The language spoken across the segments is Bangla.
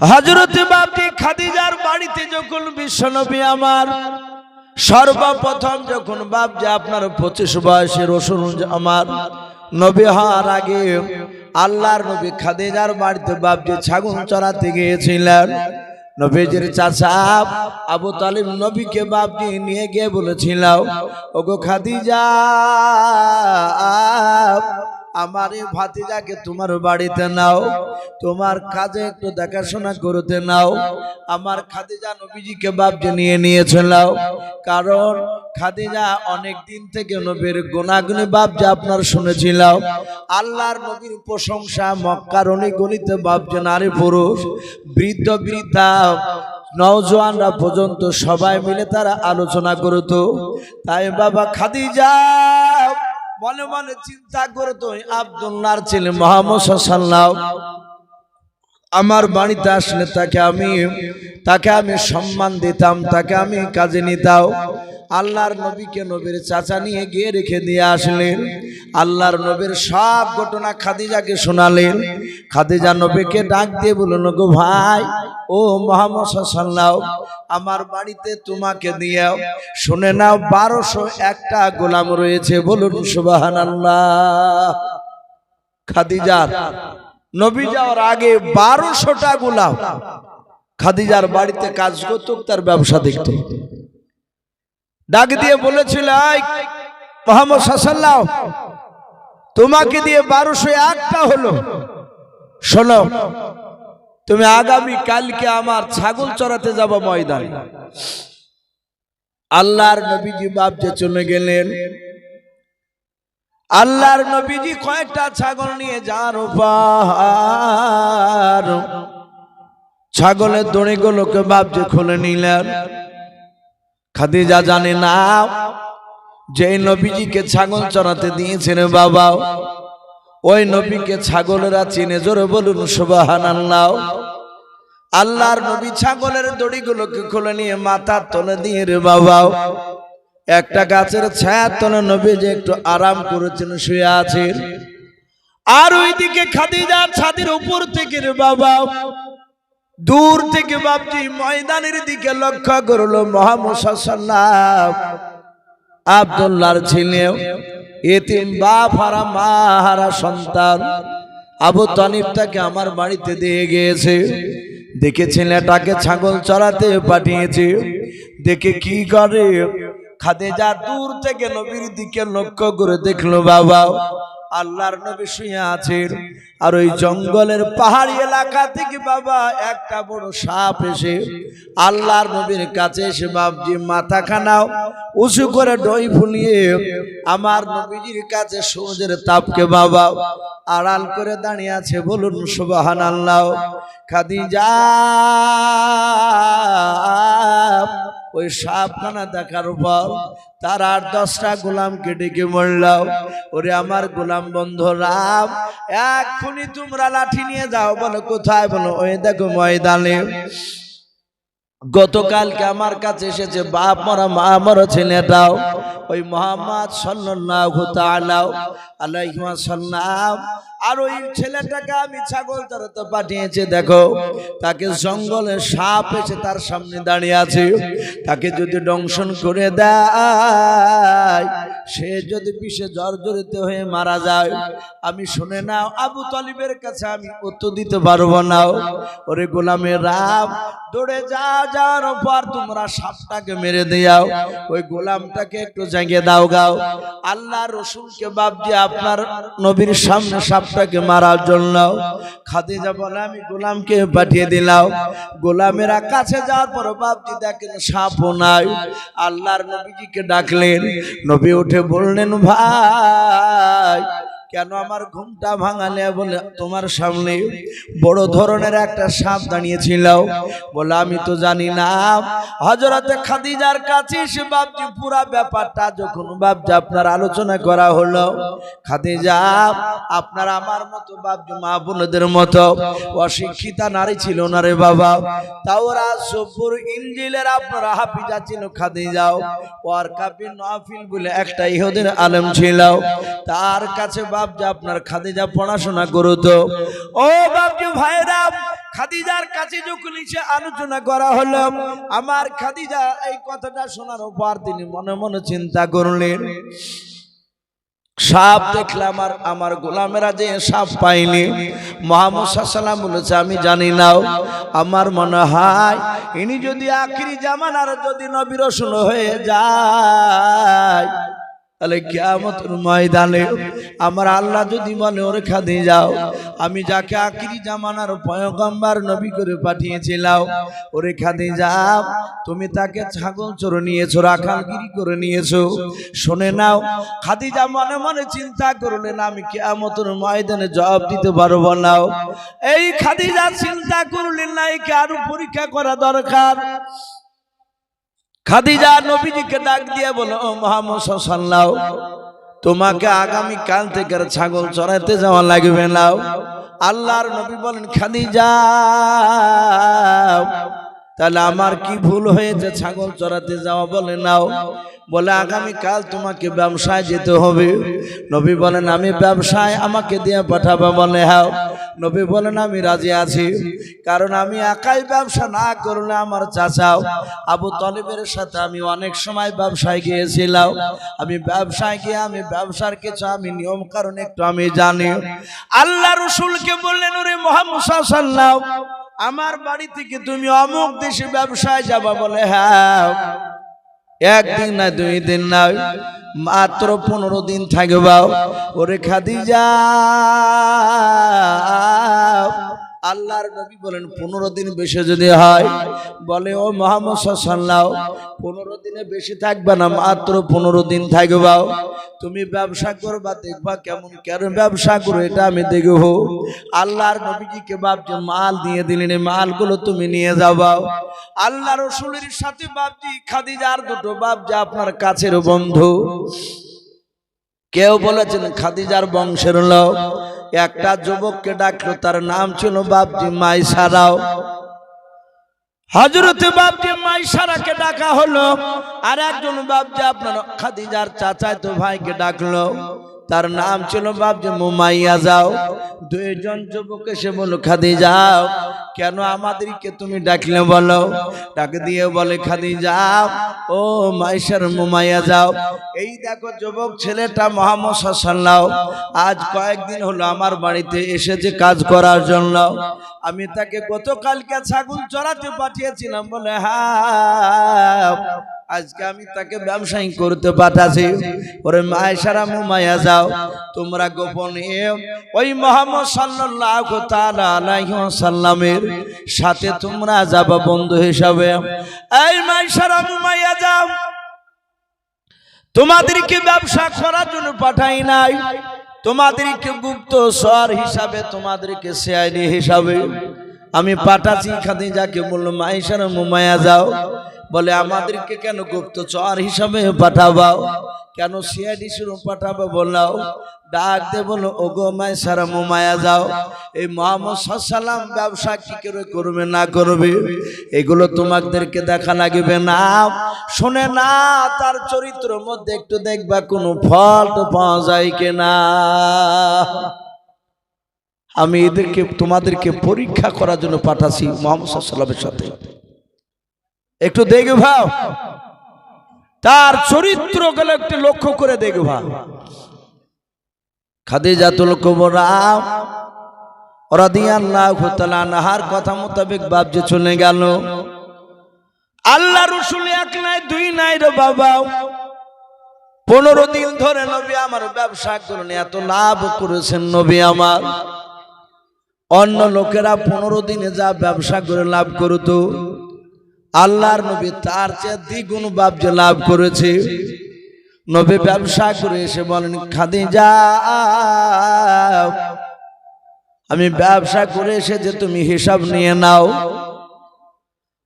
হজরত বাপটি খাদিজার বাড়িতে যখন বিশ্বনবী আমার সর্বপ্রথম যখন বাপ যে আপনার পঁচিশ বয়সের রসুন আমার নবী হওয়ার আগে আল্লাহর নবী খাদিজার বাড়িতে বাপ যে ছাগল চড়াতে গিয়েছিলেন, নবীজির চাচা আবু তালিম নবীকে বাপজি নিয়ে গিয়ে বলেছিল, ওগো খাদিজা আমার এই ভাতিজাকে তোমার বাড়িতে নাও তোমার কাজে একটু দেখাশোনা করতে নাও আমার খাদিজা নবীজিকে বাপজি নিয়ে নিয়েছিল কারণ খাদিজা অনেক দিন থেকে নবীর গুণাগুনি বাপজি আপনার শুনেছিল আল্লাহর নবীর প্রশংসা মক্কার অনেক গণিতে বাপজি নারী পুরুষ বৃদ্ধ বৃদ্ধা নওজোয়ানরা পর্যন্ত সবাই মিলে তারা আলোচনা করত। তাই বাবা খাদিজা মনে মনে চিন্তা করে করতো আব্দুল্লার ছেলে মোহাম্মদ সাল্লাহ আমার বাড়িতে আসলে তাকে আমি তাকে আমি সম্মান দিতাম, তাকে আমি কাজে নিতাম। আল্লাহর নবীকে নবীর চাচা নিয়ে গিয়ে রেখে দিয়ে আসলেন। আল্লাহর নবীর সব ঘটনা খাদিজাকে শোনালেন। খাদিজা নবীকে ডাক দিয়ে বলুন গো ভাই, ও মোহাম্মদ সাল্লাহ আমার বাড়িতে তোমাকে দিয়েও শুনে নাও, বারোশো একটা গোলাম রয়েছে, বলুন সুবাহান আল্লাহ খাদিজার নবী যাওয়ার আগে বারোশোটা গোলাম। খাদিজার বাড়িতে কাজ করত, তার ব্যবসা দেখত। ডাক দিয়ে বলেছিল "এই মোহাম্মদ সাল্লাহ তোমাকে দিয়ে বারোশো একটা হলো। শোনো তুমি আগামী কালকে আমার ছাগল চড়াতে যাব ময়দান। আল্লাহর নবীজি বাপ যে চলে গেলেন। আল্লাহর নবীজি কয়েকটা ছাগল নিয়ে যার উপহার? ছাগলের দড়িগুলোকে বাপ যে খুলে নিলেন। খাদিজা জানে না, যে নবীজিকে ছাগল চড়াতে দিয়েছেন বাবা। ওই নবীকে ছাগলেরা চিনে, জোরে বলুন সুবাহান আল্লাহ আল্লাহর নবী ছাগলের দড়িগুলোকে খুলে নিয়ে মাথার তলে দিয়ে রে বাবা। একটা গাছের ছায়ার তলে নবী যে একটু আরাম করেছেন, শুয়ে আছেন। আর ওইদিকে খাদিজার ছাদের উপর থেকে রে বাবা দূর থেকে বাপজি ময়দানের দিকে লক্ষ্য করল মোহাম্মদ সাল্লাম আবদুল্লাহর ছেলেও এতিম বাপ হারা মা হারা সন্তান। আবু তানিফ তাকে আমার বাড়িতে দিয়ে গিয়েছে। দেখে ছেলেটাকে ছাগল চড়াতে পাঠিয়েছে। দেখে কি করে? খাদেজা দূর থেকে নবীর দিকে লক্ষ্য করে দেখল, বাবা আল্লাহর নবী শুয়ে আছেন। আর ওই জঙ্গলের পাহাড়ি এলাকা থেকে বাবা একটা বড় সাপ এসে আল্লাহর নবীর কাছে এসে বাবজি মাথা খানাও উঁচু করে ডই ফুলিয়ে আমার নবীজির কাছে সূর্যের তাপকে বাবা আড়াল করে দাঁড়িয়ে আছে বলুন সুবাহান আল্লাহ খাদিজা। ওই সাপখানা দেখার পর তার আর দশটা গোলামকে ডেকে মরলাও ওরে আমার গোলাম বন্ধ রাম এক্ষুনি তোমরা লাঠি নিয়ে যাও, বলো কোথায়? বলো, ওই দেখো ময়দানে। গতকালকে আমার কাছে এসেছে, বাপ মরা মা, মরা ছেলেটাও। ওই মোহাম্মদ সাল্লাল্লাহু তাআলা আলাইহি ওয়াসাল্লাম আর ওই ছেলেটাকে আমি ছাগল চড়াতে পাঠিয়েছে দেখো। তাকে জঙ্গলে সাপ এসে তার সামনে দাঁড়িয়ে আছে। তাকে যদি দংশন করে দেয় সে যদি বিষে জর্জরিত হয়ে মারা যায় আমি শুনে নাও আবু তালিবের কাছে আমি উত্তর দিতে পারব না। ওরে গোলামের রাম দৌড়ে যা যাওয়ার পর তোমরা সাপটাকে মেরে দিয়াও ওই গোলামটাকে একটু জাগিয়ে দাও গাও আল্লাহ রসুলকে বাপ দিয়ে আপনার নবীর সামনে সাপটাকে মারার জন্য খাদিজা বলে, আমি গোলামকে পাঠিয়ে দিলাম। গোলামেরা কাছে যাওয়ার পর বাপজি দেখেন সাপও নাই। আল্লাহর নবীজিকে ডাকলেন। নবী উঠে বললেন, ভাই কেন আমার ঘুমটা ভাঙালে? বলে, তোমার সামনে বড় ধরনের একটা সাপ দাঁড়িয়েছিল বলে, আমি তো জানি না। হজরতে খাদিজার কাছে এসে বাপজি পুরা ব্যাপারটা যখন বাপজি আপনার আলোচনা করা হলো। খাদিজা, আপনার আমার মতো বাপজি মা বোনদের মতো। অশিক্ষিতা নারী ছিল না রে বাবা। তাওরা সব্বুর ইঞ্জিলের আপনার হাফিজা ছিল খাদিজাও ওয়ার কাবিন নাফিল বলে একটা ইহুদের আলেম ছিল। তার কাছে বাপজি আপনার খাদিজা পড়াশোনা করতো। ও বাপজি খাদিজার কাছে যখন আলোচনা করা হলো, আমার খাদিজা এই কথাটা শোনার তিনি মনে মনে চিন্তা করলেন, সাপ দেখলাম আর আমার গোলামেরা যে সাপ পাইনি মোহাম্মদ বলেছে, আমি জানি নাও আমার মনে হয় ইনি যদি আখিরি জামানার যদি নবী রসুল হয়ে যায় তাহলে কেয়ামতের ময়দানে আমার আল্লাহ যদি বলে, ওরে খাদি যাও আমি যাকে আখিরি জামানার পয়গম্বার নবী করে পাঠিয়েছিলাম, ওরে খাদি যাও তুমি তাকে ছাগল চোর নিয়েছো, রাখালগিরি করে নিয়েছো। শুনে নাও, খাদিজা মনে মনে চিন্তা করলেন আমি কেয়ামতের ময়দানে জবাব দিতে পারব না। এই খাদিজা চিন্তা করলেন না, একে আরও পরীক্ষা করা দরকার। খাদিজা নবীজিকে ডাক দিয়ে বলো মোহাম্মদ সাল্লাহ তোমাকে আগামী কাল থেকে ছাগল চড়াইতে যাওয়া লাগবে না। আল্লাহর নবী বলেন, খাদিজা তাহলে আমার কি ভুল হয়েছে? ছাগল চড়াতে যাওয়া বলে নাও। বলে আগামী কাল তোমাকে ব্যবসায় যেতে হবে। নবী বলেন, আমি ব্যবসায় আমাকে দিয়ে পাঠাবো বলে হাও নবী বলেন, আমি রাজি আছি। কারণ আমি একাই ব্যবসা না করলে আমার চাচাও আবু তলিবের সাথে আমি অনেক সময় ব্যবসায় গিয়েছিলাম। আমি ব্যবসায় গিয়ে আমি ব্যবসার কিছু, আমি নিয়ম কারণ একটু আমি জানি। আল্লাহ রসুলকে বললেন, ওরে মোহাম্মদ সাল্লাহ আমার বাড়ি থেকে তুমি অমুক দেশে ব্যবসায় যাবা বলে হ্যাঁ। একদিন না, দুই দিন না, মাত্র পনেরো দিন থাকবা। ওরে খাদি খাদিজা। আল্লাহর নবী বলেন, পনেরো দিন বেশি যদি হয় বলে, ও মোহাম্মদ সাল্লাহ পনেরো দিনে বেশি থাকবে না, মাত্র পনেরো দিন থাকবাও তুমি ব্যবসা করবা, দেখবা কেমন কেন ব্যবসা করো, এটা আমি দেখব। আল্লাহর নবীজিকে বাপজি মাল দিয়ে দিলেন, এই মালগুলো তুমি নিয়ে যাবাও আল্লাহ রসুলের সাথে বাপজি, খাদিজার দুটো বাপজি আপনার কাছের বন্ধু। কেউ বলেছেন, খাদিজার বংশের লোক। একটা যুবককে ডাকলো, তার নাম ছিল বাপজি মাই সারাও হজরত বাপকে মাই সারাকে ডাকা হলো, আর একজন বাপজি আপনার খাদিজার চাচাই তো ভাইকে ডাকলো। তার নাম ছিল বাপজি মুমাইয়া, যাও। দুইজন যুবক এসে বলো খাদি যাও। কেন আমাদেরকে তুমি ডাকলে বলো? ডাক দিয়ে বলে, খাদি যাও। ও মাইশার মুমাইয়া, যাও। এই দেখো যুবক ছেলেটা মোহাম্মদ সাল্লাহ আজ কয়েকদিন হলো আমার বাড়িতে এসেছে কাজ করার জন্য। আমি তাকে গতকালকে ছাগল চড়াতে পাঠিয়েছিলাম বলে হ্যাঁ আজকে আমি তাকে ব্যবসায়ী করতে পাঠাছি ওরে মায় সারা মুমায়া যাও। তোমরা গোপনে ওই মোহাম্মদ আলাইহি সাল্লামের সাথে তোমরা যাবা বন্ধু হিসাবে। এই মায় সারা মুমায়া যাও। তোমাদেরকে ব্যবসা করার জন্য পাঠাই নাই। তোমাদেরকে গুপ্ত সর হিসাবে তোমাদেরকে সিআইডি হিসাবে আমি পাঠাচ্ছি। খাদিজাকে বলল মাইশার মুমায়া যাও। বলে, আমাদেরকে কেন গুপ্ত চর হিসাবে পাঠাবাও? কেন সিআইডি শুরু পাঠাবো বললাও? ডাক দে বলো, ওগো মাই সারা মুমায়া যাও। এই মোহাম্মদ সাল্লাম ব্যবসা কি করে করবে, না করবে? এগুলো তোমাদেরকে দেখা লাগবে না। শোনে না, তার চরিত্র মধ্যে একটু দেখবা কোনো ফল পাওয়া যায় কিনা। আমি এদেরকে, তোমাদেরকে পরীক্ষা করার জন্য পাঠাচ্ছি মোহাম্মদ সাল্লামের সাথে। একটু দেখবা তার চরিত্র গেলে একটু লক্ষ্য করে দেখবা খাদিজাতুল কুবরা, রাদিয়াল্লাহু তাআলা আনহার কথা মোতাবেক বাপ যে চলে গেল। আল্লাহ রসুল এক নাই, দুই নাই রে বাবা। পনেরো দিন ধরে নবী আমার ব্যবসা করেন এত লাভ করেছেন নবী আমার। অন্য লোকেরা পনেরো দিনে যা ব্যবসা করে লাভ করতো। আল্লাহর নবী তার চেয়ে দ্বিগুণ বাপ যে লাভ করেছে। নবী ব্যবসা করে এসে বলেন, খাদিজা, আমি ব্যবসা করে এসে যে তুমি হিসাব নিয়ে নাও।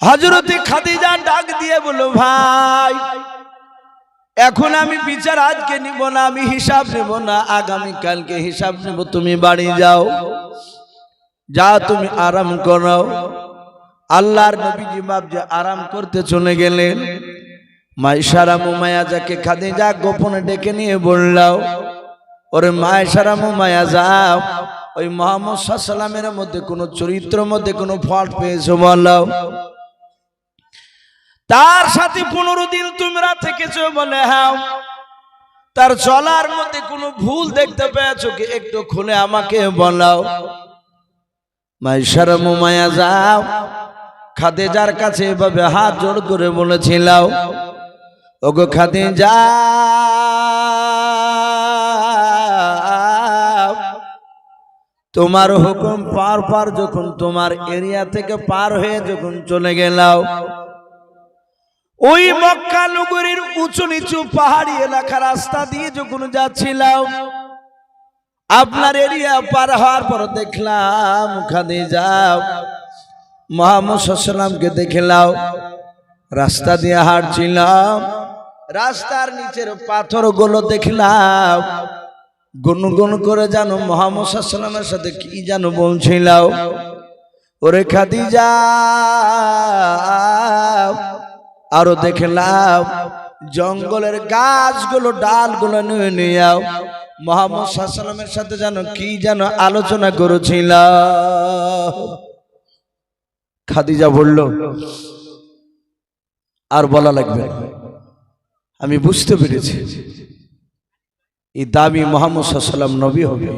হজরতে খাদিজা ডাক দিয়ে বলো ভাই, এখন আমি বিচার আজকে নিব না, আমি হিসাব নেব না আগামী কালকে হিসাব নেব, তুমি বাড়ি যাও, যা তুমি আরাম করো আল্লাহর নবীজি যে আরাম করতে চলে গেলেন। মাইশারা মুমায়া যাকে খাদিজা গোপনে ডেকে নিয়ে বললাও ওরে মায়েশারা মুমায়া যাও। ওই মোহাম্মদ সাল্লামের মধ্যে কোনো চরিত্রের মধ্যে কোনো ফল্ট পেয়েছ বলো তার সাথে পনেরো দিন তোমরা থেকেছো বলে হ্যাঁ। তার চলার মধ্যে কোনো ভুল দেখতে পেয়েছ কি? একটু খুলে আমাকে বলাও মাইশার মুমায়া যাও। খাদেজার কাছে এভাবে হাত জোড় করে বলেছিলাম, ওগো খাদেজা, তোমার হুকুম পার পার যখন তোমার এরিয়া থেকে পার হয়ে যখন চলে গেলাও ওই মক্কা নগরীর উঁচু নিচু পাহাড়ি এলাকা রাস্তা দিয়ে যখন যাচ্ছিলাম আপনার এরিয়া পার হওয়ার পর দেখলাম খাদি যাও মোহাম্মদ সাল্লামকে দেখলাম, রাস্তা দিয়ে হাঁটছিলাম, রাস্তার নিচের পাথরগুলো দেখলাম, গুনগুন করে জানো মোহাম্মদ সাল্লামের সাথে কি জানো বলছিলাম, ওরে খাদিজা, আরও দেখলাম, জঙ্গলের গাছগুলো, ডালগুলো নিয়ে নিয়াও মোহাম্মদ সাল্লামের সাথে যেন কি যেন আলোচনা করেছিল খাদিজা বলল, আর বলা লাগবে আমি বুঝতে পেরেছি। এই দামি মোহাম্মদ সাল্লাম নবী হবে।